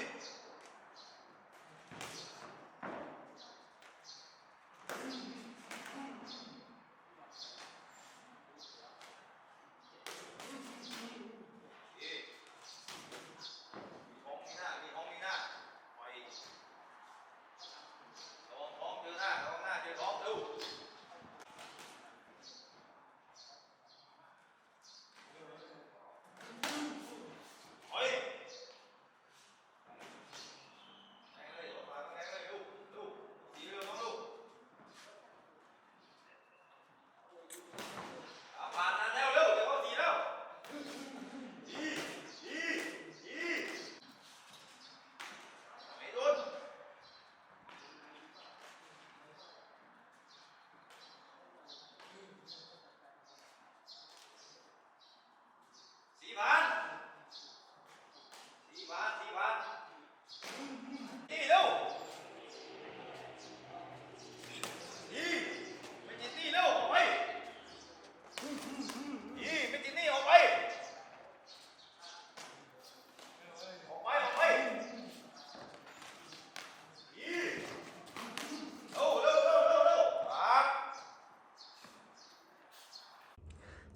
it.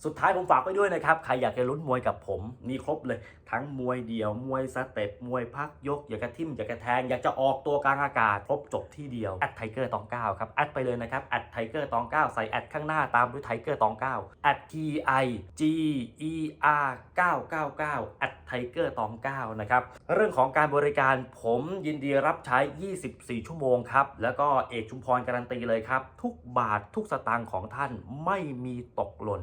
สุดท้ายผมฝากไว้ด้วยนะครับ ใครอยากจะลุ้นมวยกับผม มีครบเลย ทั้งมวยเดี่ยว มวยสเต็ป มวยพักยก อยากจะทิ่ม อยากจะแทง อยากจะออกตัวกลางอากาศ ครบจบที่เดียวแอดไทเกอร์ตองเก้าครับ แอดไปเลยนะครับแอดไทเกอร์ตองเก้าใส่แอดข้างหน้าตามด้วยไทเกอร์ตองเก้าแอด T I G E R 999แอดไทเกอร์ตองเก้านะครับ เรื่องของการบริการผมยินดีรับใช้ 24 ชั่วโมงครับ แล้วก็เอกชุมพรการันตีเลยครับ ทุกบาททุกสตางค์ของท่านไม่มีตกหล่น